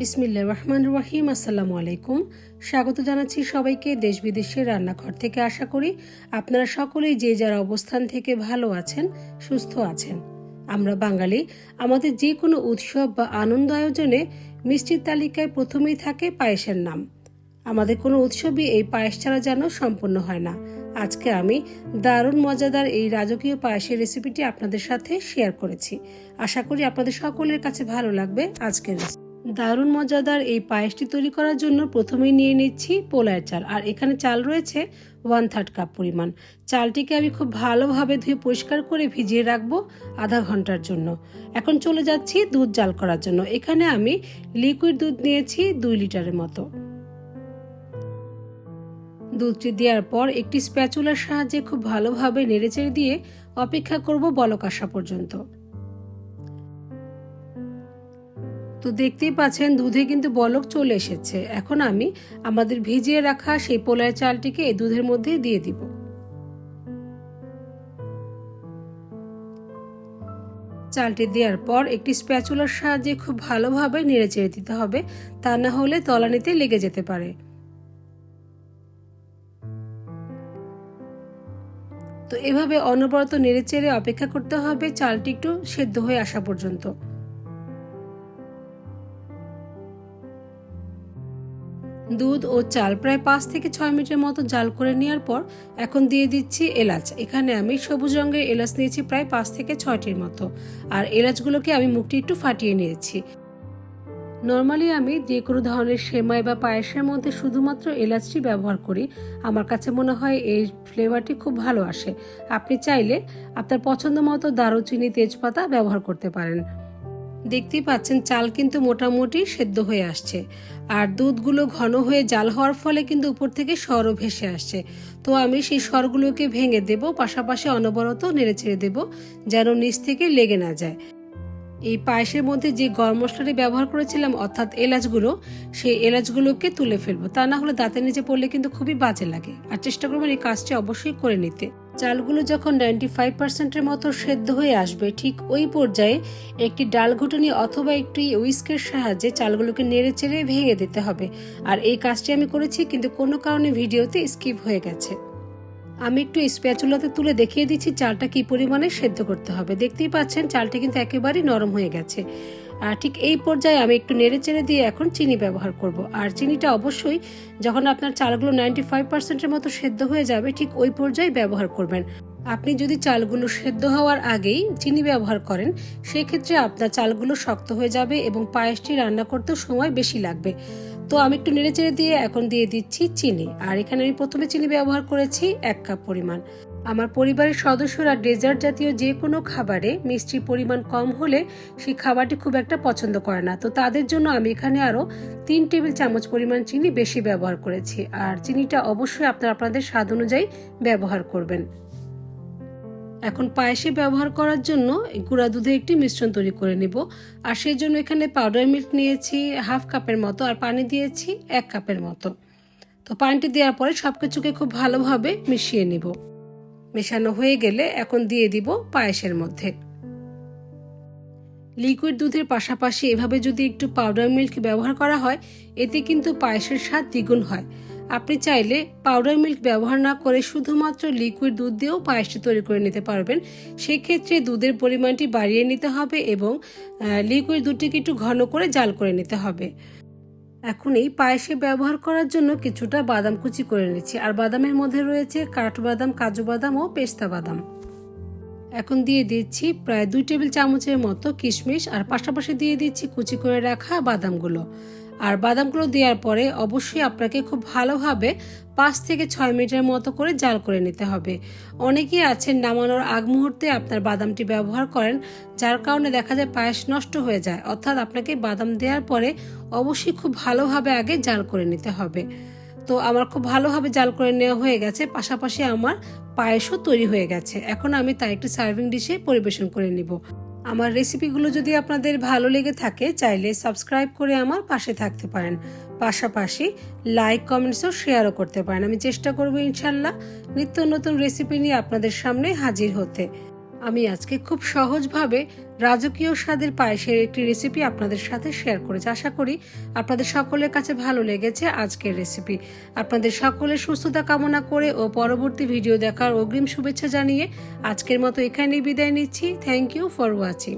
বিসমিল্লা রহমান রহিম, আসসালামু আলাইকুম। স্বাগত জানাচ্ছি সবাইকে দেশ বিদেশের রান্নাঘর থেকে। আশা করি আপনারা সকলেই যে যার অবস্থান থেকে ভালো আছেন, সুস্থ আছেন। আমরা বাঙালি, আমাদের যে কোনো উৎসব বা আনন্দ আয়োজনে মিষ্টির তালিকায় প্রথমেই থাকে পায়েসের নাম। আমাদের কোনো উৎসবই এই পায়েস ছাড়া যেন সম্পন্ন হয় না। আজকে আমি দারুণ মজাদার এই রাজকীয় পায়েসের রেসিপিটি আপনাদের সাথে শেয়ার করেছি। আশা করি আপনাদের সকলের কাছে ভালো লাগবে আজকের রেসিপি দারুণ মজাদার এই পায়েসটি তৈরি করার জন্য প্রথমেই নিয়ে নিচ্ছি পোলায়ের চাল। আর এখানে চাল রয়েছে ওয়ান থার্ড কাপ পরিমাণ। চালটিকে আমি খুব ভালোভাবে ধুয়ে পরিষ্কার করে ভিজিয়ে রাখব আধা ঘণ্টার জন্য। এখন চলে যাচ্ছি দুধ জাল করার জন্য। এখানে আমি লিকুইড দুধ নিয়েছি দুই লিটারের মতো। দুধটি দেওয়ার পর একটি স্প্যাচুলার সাহায্যে খুব ভালোভাবে নেড়েচেড়ে দিয়ে অপেক্ষা করব বলক আসা পর্যন্ত। তো দেখতেই পাচ্ছেন দুধে কিন্তু বলক চলে এসেছে। এখন আমি আমাদের ভিজিয়ে রাখা সেই পোলার চালটিকে এই দুধের মধ্যে দিয়ে দিব। চালটি দেওয়ার পর একটি স্প্যাচুলার সাহায্যে খুব ভালোভাবে নেড়ে চেড়ে দিতে হবে, তা না হলে তলানিতে লেগে যেতে পারে। তো এভাবে অনবরত নেড়ে চেড়ে অপেক্ষা করতে হবে, চালটি একটু সেদ্ধ হয়ে আসা পর্যন্ত। দুধ ও চাল প্রায় পাঁচ থেকে ছয় মিনিটের মতো জাল করে নেওয়ার পর এখন দিয়ে দিচ্ছি এলাচ। এখানে আমি সবুজ রঙের এলাচ নিয়েছি প্রায় পাঁচ থেকে ছয়টির মতো। আর এলাচগুলোকে আমি মুখটি একটু ফাটিয়ে নিয়েছি। নর্মালি আমি যে কোনো ধরনের সেমাই বা পায়েসের মধ্যে শুধুমাত্র এলাচটি ব্যবহার করি। আমার কাছে মনে হয় এই ফ্লেভারটি খুব ভালো আসে। আপনি চাইলে আপনার পছন্দ মতো দারুচিনি তেজপাতা ব্যবহার করতে পারেন। দেখতেই পাচ্ছেন চাল কিন্তু মোটামুটি সেদ্ধ হয়ে আসছে। আর দুধগুলো ঘন হয়ে জাল হওয়ার ফলে কিন্তু উপর থেকে সরও ভেসে আসছে। তো আমি সেই সরগুলোকে ভেঙে দেব, পাশাপাশি অনবরত নেড়ে ছেড়ে দেবো, যেন নিচ থেকে লেগে না যায়। এই পায়েসের মধ্যে যে গরম মশলাটি ব্যবহার করেছিলাম, অর্থাৎ এলাচগুলো সেই এলাচগুলোকে তুলে ফেলব। তা না হলে দাঁতের নিচে পড়লে কিন্তু খুবই বাজে লাগে। আর চেষ্টা করবেন এই কাজটি অবশ্যই করে নিতে। চালগুলো যখন নাইনটি ফাইভ পার্সেন্টের মতো সেদ্ধ হয়ে আসবে, ঠিক ওই পর্যায়ে একটি ডাল ঘুটনি অথবা একটি উইস্কের সাহায্যে চালগুলোকে নেড়ে চেড়ে ভেঙে দিতে হবে। আর এই কাজটি আমি করেছি, কিন্তু কোনো কারণে ভিডিওতে স্কিপ হয়ে গেছে। আমি একটু স্প্যাচুলাতে তুলে দেখিয়ে দিচ্ছি চালটা কি পরিমাণে সেদ্ধ করতে হবে। দেখতেই পাচ্ছেন, চালটি কিন্তু একেবারেই নরম হয়ে গেছে। ঠিক এই পর্যায়ে আমি একটু নেড়ে চেড়ে দিয়ে এখন চিনি ব্যবহার করব। আর চিনিটা অবশ্যই যখন আপনার চালগুলো নাইনটি ফাইভ পার্সেন্টের মতো সেদ্ধ হয়ে যাবে, ঠিক ওই পর্যায়ে ব্যবহার করবেন। আপনি যদি চালগুলো সেদ্ধ হওয়ার আগেই চিনি ব্যবহার করেন, সেক্ষেত্রে আপনার চালগুলো শক্ত হয়ে যাবে এবং পায়েসটি রান্না করতেও সময় বেশি লাগবে। তো আমি একটু নেড়ে চেড়ে দিয়ে এখন দিয়ে দিচ্ছি চিনি। আর এখানে আমি প্রথমে চিনি ব্যবহার করেছি এক কাপ পরিমাণ। আমার পরিবারের সদস্যরা ডেজার্ট জাতীয় যে কোনো খাবারে মিষ্টির পরিমাণ কম হলে সেই খাবারটি খুব একটা পছন্দ করে না। তো তাদের জন্য আমি এখানে আরও তিন টেবিল চামচ পরিমাণ চিনি বেশি ব্যবহার করেছি। আর চিনিটা অবশ্যই আপনারা আপনাদের স্বাদ অনুযায়ী ব্যবহার করবেন। এখন পায়েসে ব্যবহার করার জন্য গুঁড়া দুধে একটি মিশ্রণ তৈরি করে নিব। আর সেই জন্য এখানে পাউডার মিল্ক নিয়েছি হাফ কাপের মতো, আর পানি দিয়েছি এক কাপের মতো। তো পানিটি দেওয়ার পরে সব কিছুকে খুব ভালোভাবে মিশিয়ে নিব। মেশানো হয়ে গেলে এখন দিয়ে দিব পায়েসের মধ্যে। লিকুইড দুধের পাশাপাশি এভাবে যদি একটু পাউডার মিল্ক ব্যবহার করা হয়, এতে কিন্তু পায়েসের স্বাদ দ্বিগুণ হয়। আপনি চাইলে পাউডার মিল্ক ব্যবহার না করে শুধুমাত্র লিকুইড দুধ দিয়েও পায়েসটি তৈরি করে নিতে পারবেন। সেক্ষেত্রে দুধের পরিমাণটি বাড়িয়ে নিতে হবে এবং লিকুইড দুধটিকে একটু ঘন করে জাল করে নিতে হবে। এখন এই পায়েসে ব্যবহার করার জন্য কিছুটা বাদাম কুচি করে নিচ্ছি। আর বাদামের মধ্যে রয়েছে কাঠবাদাম, কাজু বাদাম ও পেস্তা বাদাম। এখন দিয়ে দিচ্ছি প্রায় দুই টেবিল চামচের মতো কিশমিশ। আর পাশাপাশি দিয়ে দিচ্ছি কুচি করে রাখা বাদামগুলো। আর বাদামগুলো দেওয়ার পরে অবশ্যই আপনাকে খুব ভালোভাবে পাঁচ থেকে ছয় মিনিটের মতো করে জাল করে নিতে হবে। অনেকেই আছেন নামানোর আগ মুহূর্তে আপনার বাদামটি ব্যবহার করেন, যার কারণে দেখা যায় পায়েস নষ্ট হয়ে যায়। অর্থাৎ আপনাকে বাদাম দেওয়ার পরে অবশ্যই খুব ভালোভাবে আগে জাল করে নিতে হবে। তো আমার খুব ভালোভাবে জাল করে নেওয়া হয়ে গেছে, পাশাপাশি আমার পায়েসও তৈরি হয়ে গেছে। এখন আমি তা একটি সার্ভিং ডিশে পরিবেশন করে নিব। আমার রেসিপিগুলো যদি আপনাদের ভালো লেগে থাকে, চাইলে সাবস্ক্রাইব করে আমার পাশে থাকতে পারেন। পাশাপাশি লাইক কমেন্টসও শেয়ারও করতে পারেন। আমি চেষ্টা করব ইনশাল্লাহ নিত্য নতুন রেসিপি নিয়ে আপনাদের সামনে হাজির হতে। আমি আজকে খুব সহজভাবে রাজকীয় স্বাদের পায়েসের একটি রেসিপি আপনাদের সাথে শেয়ার করেছি। আশা করি আপনাদের সকলের কাছে ভালো লেগেছে আজকের রেসিপি আপনাদের সকলের সুস্থতা কামনা করে ও পরবর্তী ভিডিও দেখার অগ্রিম শুভেচ্ছা জানিয়ে আজকের মতো এখানেই বিদায় নিচ্ছি। Thank you for watching